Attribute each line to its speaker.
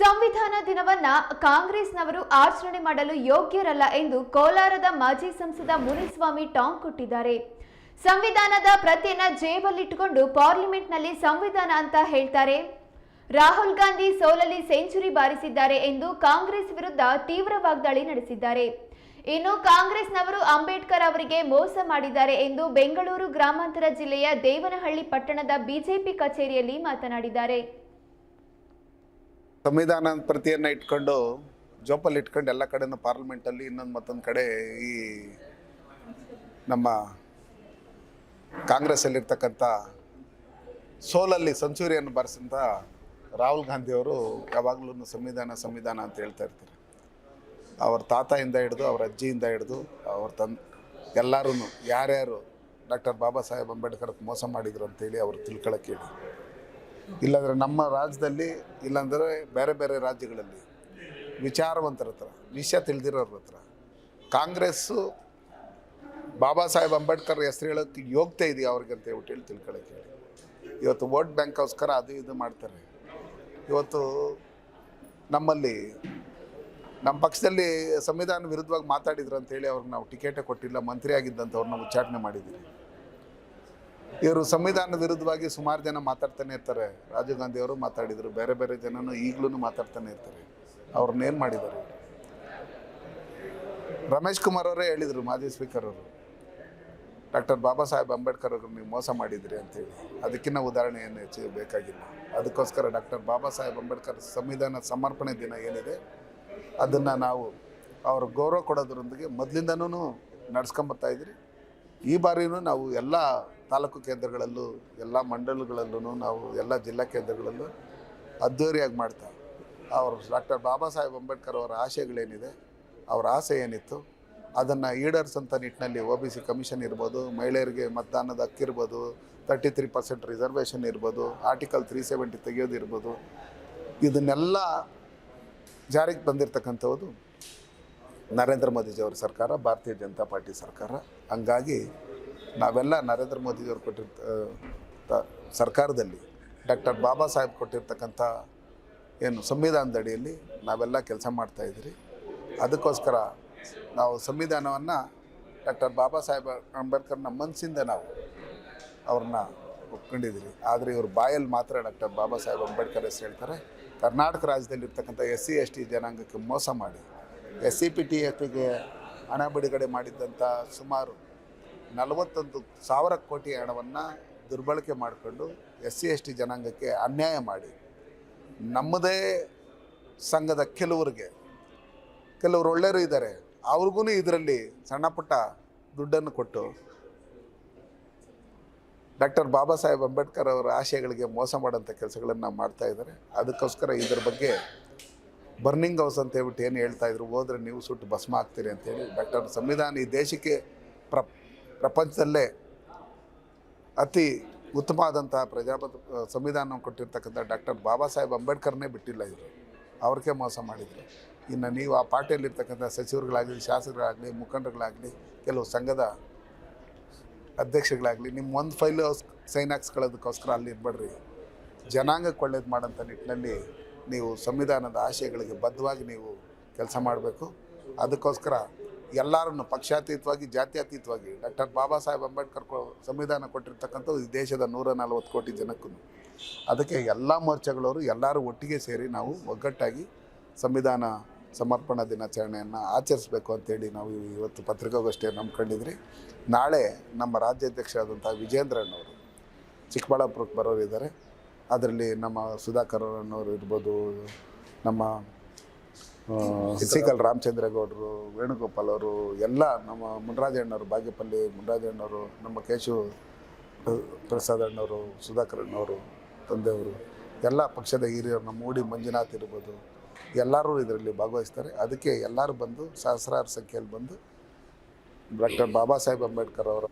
Speaker 1: ಸಂವಿಧಾನ ದಿನವನ್ನ ಕಾಂಗ್ರೆಸ್ನವರು ಆಚರಣೆ ಮಾಡಲು ಯೋಗ್ಯರಲ್ಲ ಎಂದು ಕೋಲಾರದ ಮಾಜಿ ಸಂಸದ ಮುನಿಸ್ವಾಮಿ ಟಾಂಗ್ ಕೊಟ್ಟಿದ್ದಾರೆ. ಸಂವಿಧಾನದ ಪ್ರತಿಯನ್ನ ಜೇಬಲ್ಲಿಟ್ಟುಕೊಂಡು ಪಾರ್ಲಿಮೆಂಟ್ನಲ್ಲಿ ಸಂವಿಧಾನ ಅಂತ ಹೇಳ್ತಾರೆ. ರಾಹುಲ್ ಗಾಂಧಿ ಸೋಲಲ್ಲಿ ಸೆಂಚುರಿ ಬಾರಿಸಿದ್ದಾರೆ ಎಂದು ಕಾಂಗ್ರೆಸ್ ವಿರುದ್ಧ ತೀವ್ರ ವಾಗ್ದಾಳಿ ನಡೆಸಿದ್ದಾರೆ. ಇನ್ನು ಕಾಂಗ್ರೆಸ್ನವರು ಅಂಬೇಡ್ಕರ್ ಅವರಿಗೆ ಮೋಸ ಮಾಡಿದ್ದಾರೆ ಎಂದು ಬೆಂಗಳೂರು ಗ್ರಾಮಾಂತರ ಜಿಲ್ಲೆಯ ದೇವನಹಳ್ಳಿ ಪಟ್ಟಣದ ಬಿಜೆಪಿ ಕಚೇರಿಯಲ್ಲಿ ಮಾತನಾಡಿದ್ದಾರೆ.
Speaker 2: ಸಂವಿಧಾನ ಪ್ರತಿಯನ್ನು ಇಟ್ಕೊಂಡು ಜೋಪಲ್ಲಿ ಇಟ್ಕೊಂಡು ಎಲ್ಲ ಕಡೆನೂ ಪಾರ್ಲಿಮೆಂಟಲ್ಲಿ ಇನ್ನೊಂದು ಮತ್ತೊಂದು ಕಡೆ ಈ ನಮ್ಮ ಕಾಂಗ್ರೆಸ್ಸಲ್ಲಿರ್ತಕ್ಕಂಥ ಸೋಲಲ್ಲಿ ಸಂಚೂರಿಯನ್ನು ಬರೆಸಂತ ರಾಹುಲ್ ಗಾಂಧಿಯವರು ಯಾವಾಗಲೂ ಸಂವಿಧಾನ ಸಂವಿಧಾನ ಅಂತ ಹೇಳ್ತಾ ಇರ್ತಾರೆ. ಅವ್ರ ತಾತಯಿಂದ ಹಿಡಿದು, ಅವ್ರ ಅಜ್ಜಿಯಿಂದ ಹಿಡಿದು, ಅವ್ರ ತನ್ ಎಲ್ಲರೂ ಯಾರ್ಯಾರು ಡಾಕ್ಟರ್ ಬಾಬಾ ಸಾಹೇಬ್ ಅಂಬೇಡ್ಕರ್ ಮೋಸ ಮಾಡಿದ್ರು ಅಂತೇಳಿ ಅವರು ತಿಳ್ಕೊಳಕ್ಕೆ ಹೇಳಿ. ಇಲ್ಲಾಂದರೆ ನಮ್ಮ ರಾಜ್ಯದಲ್ಲಿ ಇಲ್ಲಾಂದರೆ ಬೇರೆ ಬೇರೆ ರಾಜ್ಯಗಳಲ್ಲಿ ವಿಚಾರವಂತರ ಹತ್ರ, ವಿಷಯ ತಿಳಿದಿರೋರ ಹತ್ರ. ಕಾಂಗ್ರೆಸ್ಸು ಬಾಬಾ ಸಾಹೇಬ್ ಅಂಬೇಡ್ಕರ್ ಹೆಸರು ಹೇಳೋಕ್ಕೆ ಯೋಗ್ಯತೆ ಇದೆಯಾ ಅವ್ರಿಗೆ ಅಂತ ಹೇಳ್ಬಿಟ್ಟು ಹೇಳಿ ತಿಳ್ಕೊಳಕ್ಕೆ ಹೇಳಿ. ಇವತ್ತು ವೋಟ್ ಬ್ಯಾಂಕ್ಗೋಸ್ಕರ ಅದು ಇದು ಮಾಡ್ತಾರೆ. ಇವತ್ತು ನಮ್ಮಲ್ಲಿ, ನಮ್ಮ ಪಕ್ಷದಲ್ಲಿ ಸಂವಿಧಾನ ವಿರುದ್ಧವಾಗಿ ಮಾತಾಡಿದ್ರು ಅಂತೇಳಿ ಅವ್ರಿಗೆ ನಾವು ಟಿಕೆಟೇ ಕೊಟ್ಟಿಲ್ಲ ಮಂತ್ರಿ ಆಗಿದ್ದಂಥವ್ರನ್ನ ಉಚ್ಚಾಟನೆ ಮಾಡಿದ್ದೀವಿ ಇವರು ಸಂವಿಧಾನ ವಿರುದ್ಧವಾಗಿ ಸುಮಾರು ಜನ ಮಾತಾಡ್ತಾನೆ ಇರ್ತಾರೆ. ರಾಜೀವ್ ಗಾಂಧಿ ಅವರು ಮಾತಾಡಿದರು. ಬೇರೆ ಬೇರೆ ಜನನು ಈಗಲೂ ಮಾತಾಡ್ತಾನೆ ಇರ್ತಾರೆ. ಅವ್ರನ್ನೇನು ಮಾಡಿದ್ದಾರೆ? ರಮೇಶ್ ಕುಮಾರ್ ಅವರೇ ಹೇಳಿದರು, ಮಾಜಿ ಸ್ಪೀಕರ್ ಅವರು. ಡಾಕ್ಟರ್ ಬಾಬಾ ಸಾಹೇಬ್ ಅಂಬೇಡ್ಕರ್ ಅವರು ನೀವು ಮೋಸ ಮಾಡಿದಿರಿ ಅಂತೇಳಿ. ಅದಕ್ಕಿಂತ ಉದಾಹರಣೆ ಏನು ಹೆಚ್ಚು ಬೇಕಾಗಿಲ್ಲ. ಅದಕ್ಕೋಸ್ಕರ ಡಾಕ್ಟರ್ ಬಾಬಾ ಸಾಹೇಬ್ ಅಂಬೇಡ್ಕರ್ ಸಂವಿಧಾನ ಸಮರ್ಪಣೆ ದಿನ ಏನಿದೆ, ಅದನ್ನು ನಾವು ಅವ್ರ ಗೌರವ ಕೊಡೋದ್ರೊಂದಿಗೆ ಮೊದಲಿಂದನೂ ನಡ್ಸ್ಕೊಂಬರ್ತಾ ಇದ್ರಿ. ಈ ಬಾರಿನೂ ನಾವು ಎಲ್ಲ ತಾಲೂಕು ಕೇಂದ್ರಗಳಲ್ಲೂ, ಎಲ್ಲ ಮಂಡಲಗಳಲ್ಲೂ ನಾವು ಎಲ್ಲ ಜಿಲ್ಲಾ ಕೇಂದ್ರಗಳಲ್ಲೂ ಅದ್ದೂರಿಯಾಗಿ ಮಾಡ್ತಾ ಅವರು ಡಾಕ್ಟರ್ ಬಾಬಾ ಸಾಹೇಬ್ ಅಂಬೇಡ್ಕರ್ ಅವರ ಆಶಯಗಳೇನಿದೆ ಅವರ ಆಸೆ ಏನಿತ್ತು, ಅದನ್ನು ಈಡೇರಿಸಂಥ ನಿಟ್ಟಿನಲ್ಲಿ ಒ ಬಿ ಸಿ ಕಮಿಷನ್ ಇರ್ಬೋದು, ಮಹಿಳೆಯರಿಗೆ ಮತದಾನದ ಹಕ್ಕಿರ್ಬೋದು ತರ್ಟಿ ತ್ರೀ ಪರ್ಸೆಂಟ್ ರಿಸರ್ವೇಷನ್ ಇರ್ಬೋದು ಆರ್ಟಿಕಲ್ ತ್ರೀ ಸೆವೆಂಟಿ ತೆಗೆಯೋದಿರ್ಬೋದು ಇದನ್ನೆಲ್ಲ ಜಾರಿಗೆ ಬಂದಿರತಕ್ಕಂಥದ್ದು ನರೇಂದ್ರ ಮೋದಿಜಿಯವ್ರ ಸರ್ಕಾರ, ಭಾರತೀಯ ಜನತಾ ಪಾರ್ಟಿ ಸರ್ಕಾರ. ಹಂಗಾಗಿ ನಾವೆಲ್ಲ ನರೇಂದ್ರ ಮೋದಿಜಿಯವ್ರು ಕೊಟ್ಟಿರ್ತ ಸರ್ಕಾರದಲ್ಲಿ ಡಾಕ್ಟರ್ ಬಾಬಾ ಸಾಹೇಬ್ ಕೊಟ್ಟಿರ್ತಕ್ಕಂಥ ಏನು ಸಂವಿಧಾನದ ಅಡಿಯಲ್ಲಿ ನಾವೆಲ್ಲ ಕೆಲಸ ಮಾಡ್ತಾಯಿದ್ರಿ ಅದಕ್ಕೋಸ್ಕರ ನಾವು ಸಂವಿಧಾನವನ್ನು ಡಾಕ್ಟರ್ ಬಾಬಾ ಸಾಹೇಬ್ ಅಂಬೇಡ್ಕರ್ನ ಮನಸ್ಸಿಂದ ನಾವು ಅವ್ರನ್ನ ಒಪ್ಕೊಂಡಿದ್ದೀರಿ. ಆದರೆ ಇವರು ಬಾಯಲ್ಲಿ ಮಾತ್ರ ಡಾಕ್ಟರ್ ಬಾಬಾ ಸಾಹೇಬ್ ಅಂಬೇಡ್ಕರ್ ಹೆಸರು ಹೇಳ್ತಾರೆ. ಕರ್ನಾಟಕ ರಾಜ್ಯದಲ್ಲಿರ್ತಕ್ಕಂಥ ಎಸ್ ಸಿ, ಎಸ್ ಟಿ ಜನಾಂಗಕ್ಕೆ ಮೋಸ ಮಾಡಿ ಎಸ್ ಸಿ ಪಿ ಟಿ ಎಫ್ಗೆ ಹಣ ಬಿಡುಗಡೆ ಮಾಡಿದ್ದಂಥ ಸುಮಾರು ನಲವತ್ತೊಂದು ಸಾವಿರ ಕೋಟಿ ಹಣವನ್ನು ದುರ್ಬಳಕೆ ಮಾಡಿಕೊಂಡು ಎಸ್ ಸಿ ಎಸ್ ಟಿ ಜನಾಂಗಕ್ಕೆ ಅನ್ಯಾಯ ಮಾಡಿ. ನಮ್ಮದೇ ಸಂಘದ ಕೆಲವರಿಗೆ, ಕೆಲವರು ಒಳ್ಳೆಯರು ಇದ್ದಾರೆ ಅವ್ರಿಗೂ ಇದರಲ್ಲಿ ಸಣ್ಣ ಪುಟ್ಟ ದುಡ್ಡನ್ನು ಕೊಟ್ಟು ಡಾಕ್ಟರ್ ಬಾಬಾ ಸಾಹೇಬ್ ಅಂಬೇಡ್ಕರ್ ಅವರ ಆಶಯಗಳಿಗೆ ಮೋಸ ಮಾಡೋಂಥ ಕೆಲಸಗಳನ್ನು ಮಾಡ್ತಾ ಇದ್ದಾರೆ. ಅದಕ್ಕೋಸ್ಕರ ಇದರ ಬಗ್ಗೆ ಬರ್ನಿಂಗ್ ಹೌಸ್ ಅಂತ ಹೇಳ್ಬಿಟ್ಟು ಏನು ಹೇಳ್ತಾ ಇದ್ರು, ಹೋದ್ರೆ ನೀವು ಸುಟ್ಟು ಭಸ್ಮ ಆಗ್ತೀರಿ ಅಂತೇಳಿ ಡಾಕ್ಟರ್ ಸಂವಿಧಾನ ಈ ದೇಶಕ್ಕೆ ಪ್ರ, ಪ್ರಪಂಚದಲ್ಲೇ ಅತಿ ಉತ್ತಮವಾದಂಥ ಪ್ರಜಾಪತಿ ಸಂವಿಧಾನ ಕೊಟ್ಟಿರ್ತಕ್ಕಂಥ ಡಾಕ್ಟರ್ ಬಾಬಾ ಸಾಹೇಬ್ ಅಂಬೇಡ್ಕರ್ನೇ ಬಿಟ್ಟಿಲ್ಲ ಇದ್ರು ಅವ್ರಿಗೆ ಮೋಸ ಮಾಡಿದರು. ಇನ್ನು ನೀವು ಆ ಪಾರ್ಟಿಯಲ್ಲಿರ್ತಕ್ಕಂಥ ಸಚಿವರುಗಳಾಗಲಿ, ಶಾಸಕರಾಗಲಿ, ಮುಖಂಡರುಗಳಾಗಲಿ, ಕೆಲವು ಸಂಘದ ಅಧ್ಯಕ್ಷಗಳಾಗಲಿ ನಿಮ್ಮ ಒಂದು ಫೈಲು ಸೈನ್ ಹಾಕ್ಸ್ಕೊಳ್ಳೋದಕ್ಕೋಸ್ಕರ ಅಲ್ಲಿ ಇರಬೇಡ್ರಿ. ಜನಾಂಗಕ್ಕೆ ಒಳ್ಳೇದು ಮಾಡೋಂಥ ನಿಟ್ಟಿನಲ್ಲಿ ನೀವು ಸಂವಿಧಾನದ ಆಶಯಗಳಿಗೆ ಬದ್ಧವಾಗಿ ನೀವು ಕೆಲಸ ಮಾಡಬೇಕು. ಅದಕ್ಕೋಸ್ಕರ ಎಲ್ಲರನ್ನು ಪಕ್ಷಾತೀತವಾಗಿ, ಜಾತ್ಯತೀತವಾಗಿ ಡಾಕ್ಟರ್ ಬಾಬಾ ಸಾಹೇಬ್ ಅಂಬೇಡ್ಕರ್ ಸಂವಿಧಾನ ಕೊಟ್ಟಿರ್ತಕ್ಕಂಥದ್ದು ದೇಶದ ನೂರ ನಲ್ವತ್ತು ಕೋಟಿ ಜನಕ್ಕೂ. ಅದಕ್ಕೆ ಎಲ್ಲ ಮೋರ್ಚಾಗಳವರು ಎಲ್ಲರೂ ಒಟ್ಟಿಗೆ ಸೇರಿ ನಾವು ಒಗ್ಗಟ್ಟಾಗಿ ಸಂವಿಧಾನ ಸಮರ್ಪಣಾ ದಿನಾಚರಣೆಯನ್ನು ಆಚರಿಸಬೇಕು ಅಂತೇಳಿ ನಾವು ಇವತ್ತು ಪತ್ರಿಕಾಗೋಷ್ಠಿಯನ್ನು ನಂಬ್ಕೊಂಡಿದ್ರಿ ನಾಳೆ ನಮ್ಮ ರಾಜ್ಯಾಧ್ಯಕ್ಷರಾದಂಥ ವಿಜೇಂದ್ರಣ್ಣವರು ಚಿಕ್ಕಬಳ್ಳಾಪುರಕ್ಕೆ ಬರೋರಿದ್ದಾರೆ. ಅದರಲ್ಲಿ ನಮ್ಮ ಸುಧಾಕರ್ ಅನ್ನೋರು ಇರ್ಬೋದು ನಮ್ಮ ಸಿಕಲ್ ರಾಮಚಂದ್ರೇಗೌಡರು ವೇಣುಗೋಪಾಲ್ ಅವರು ಎಲ್ಲ ನಮ್ಮ ಮುನ್ರಾಜಣ್ಣವರು ಬಾಗೇಪಲ್ಲಿ ಮುನ್ರಾಜಣ್ಣವರು ನಮ್ಮ ಕೇಶವ ಪ್ರ- ಪ್ರಸಾದ್ ಅಣ್ಣವರು ಸುಧಾಕರ್ ಅಣ್ಣವರು ತಂದೆಯವರು ಎಲ್ಲ ಪಕ್ಷದ ಹಿರಿಯರು ನಮ್ಮ ಮೂಡಿ ಮಂಜುನಾಥ್ ಇರ್ಬೋದು ಎಲ್ಲರೂ ಇದರಲ್ಲಿ ಭಾಗವಹಿಸ್ತಾರೆ. ಅದಕ್ಕೆ ಎಲ್ಲರೂ ಬಂದು ಸಹಸ್ರಾರು ಸಂಖ್ಯೆಯಲ್ಲಿ ಬಂದು ಡಾಕ್ಟರ್ ಬಾಬಾ ಸಾಹೇಬ್ ಅಂಬೇಡ್ಕರ್ ಅವರ